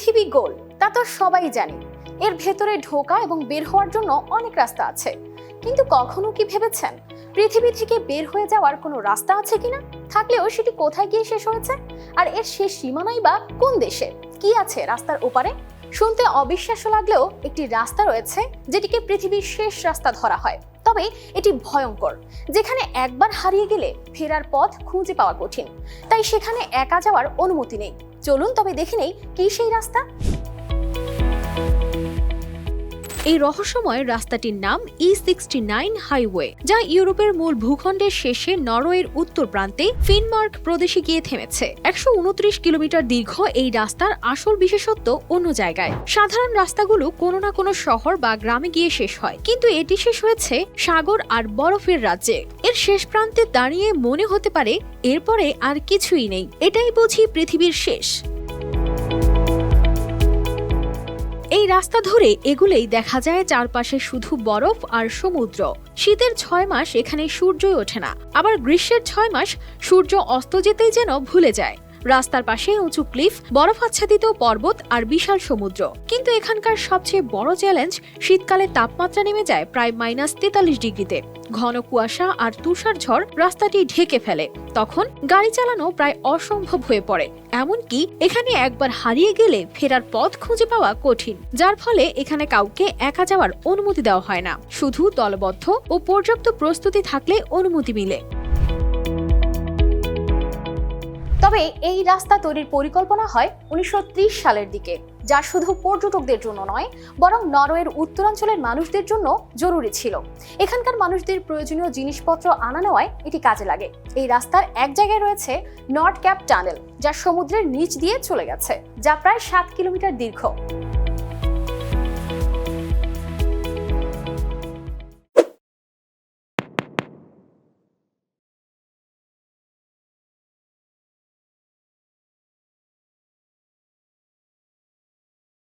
পৃথিবী গোল, তা তো সবাই জানি। এর ভেতরে ঢোকা এবং বের হওয়ার জন্য অনেক রাস্তা আছে। কিন্তু কখনো কি ভেবেছেন, পৃথিবী থেকে বের হয়ে যাওয়ার কোনো রাস্তা আছে কিনা? থাকলেও সেটি কোথায় গিয়ে শেষ হয়েছে? আর এর শেষ সীমানাই বা কোন দেশে? কি আছে রাস্তার ওপারে? শুনতে অবিশ্বাস্য লাগলেও একটি রাস্তা রয়েছে যেটিকে পৃথিবীর শেষ রাস্তা ধরা হয়। তবে এটি ভয়ঙ্কর, যেখানে একবার হারিয়ে গেলে ফেরার পথ খুঁজে পাওয়া কঠিন। তাই সেখানে একা যাওয়ার অনুমতি নেই। চলুন তবে দেখে নেই কি সেই রাস্তা? এই রহস্যময় রাস্তাটির নাম ই সিক্সটি নাইন হাইওয়ে যা ইউরোপের মূল ভূখণ্ডের শেষে নরওয়ের উত্তর প্রান্তে ফিনমার্ক প্রদেশে গিয়ে থেমেছে। একশো উনত্রিশ কিলোমিটার দীর্ঘ এই রাস্তার আসল বিশেষত্ব অন্য জায়গায়। সাধারণ রাস্তাগুলো কোনো না কোনো শহর বা গ্রামে গিয়ে শেষ হয়। কিন্তু এটি শেষ হয়েছে সাগর আর বরফের রাজ্যে। এর শেষ প্রান্তে দাঁড়িয়ে মনে হতে পারে, এরপরে আর কিছুই নেই। এটাই বুঝি পৃথিবীর শেষ। রাস্তা ধরে এগুলেই দেখা যায়, চারপাশে শুধু বরফ আর সমুদ্র। শীতের ছয় মাস এখানে সূর্যই ওঠে না। আবার গ্রীষ্মের ছয় মাস সূর্য অস্ত যেতেই যেন ভুলে যায়। রাস্তার পাশে উঁচু ক্লিফ, বরফ আচ্ছাদিত পর্বত আর বিশাল সমুদ্র। কিন্তু এখানকার সবচেয়ে বড় চ্যালেঞ্জ, শীতকালে তাপমাত্রা নেমে যায় প্রায় মাইনাস তেতাল্লিশ ডিগ্রিতে। ঘন কুয়াশা আর তুষার ঝড় রাস্তাটি ঢেকে ফেলে। তখন গাড়ি চালানো প্রায় অসম্ভব হয়ে পড়ে। এমনকি এখানে একবার হারিয়ে গেলে ফেরার পথ খুঁজে পাওয়া কঠিন। যার ফলে এখানে কাউকে একা যাওয়ার অনুমতি দেওয়া হয় না। শুধু দলবদ্ধ ও পর্যাপ্ত প্রস্তুতি থাকলে অনুমতি মিলে। তবে এই রাস্তা তৈরির পরিকল্পনা হয় উনিশশো সালের দিকে, যা শুধু পর্যটকদের জন্য নয়, বরং নরওয়ের উত্তরাঞ্চলের মানুষদের জন্য জরুরি ছিল। এখানকার মানুষদের প্রয়োজনীয় জিনিসপত্র আনা নেওয়ায় এটি কাজে লাগে। এই রাস্তার এক জায়গায় রয়েছে নর্থ ক্যাপ টানেল, যা সমুদ্রের নিচ দিয়ে চলে গেছে, যা প্রায় সাত কিলোমিটার দীর্ঘ।